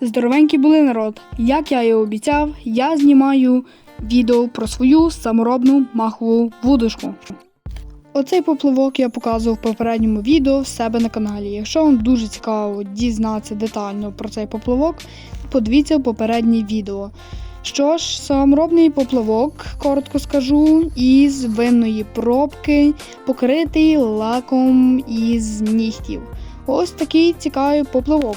Здоровенькі були народ. Як я і обіцяв, я знімаю відео про свою саморобну махову вудочку. Оцей поплавок я показував в попередньому відео в себе на каналі. Якщо вам дуже цікаво дізнатися детально про цей поплавок, подивіться попереднє відео. Що ж, саморобний поплавок, коротко скажу, із винної пробки, покритий лаком із нігтів. Ось такий цікавий поплавок.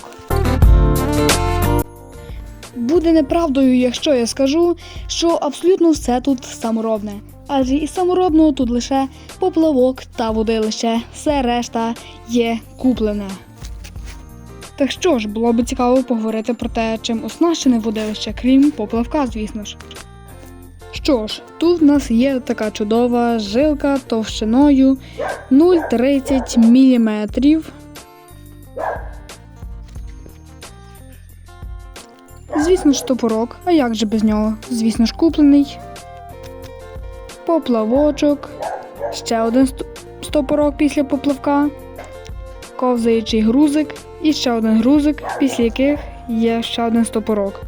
Буде неправдою, якщо я скажу, що абсолютно все тут саморобне. Адже із саморобного тут лише поплавок та водилище, все решта є куплене. Так що ж, було б цікаво поговорити про те, чим оснащене водилище, крім поплавка, звісно ж. Що ж, тут в нас є така чудова жилка товщиною 0,30 мм. Звісно ж, топорок, а як же без нього? Звісно ж, куплений. Поплавочок, ще один стопорок після поплавка, ковзаючий грузик і ще один грузик, після яких є ще один стопорок.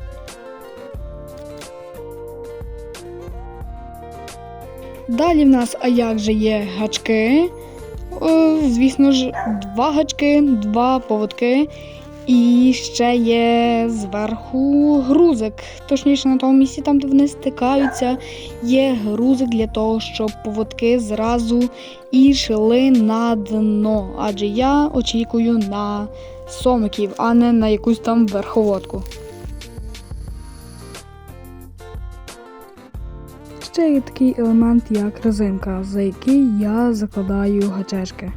Далі в нас, а як же є гачки. Е, Звісно ж, два гачки, два поводки. І ще є зверху грузик. Точніше, на тому місці, там, де вони стикаються, є грузик для того, щоб поводки зразу йшли на дно. Адже я очікую на сомиків, а не на якусь там верховодку. Ще є такий елемент, як резинка, за який я закладаю гачечки.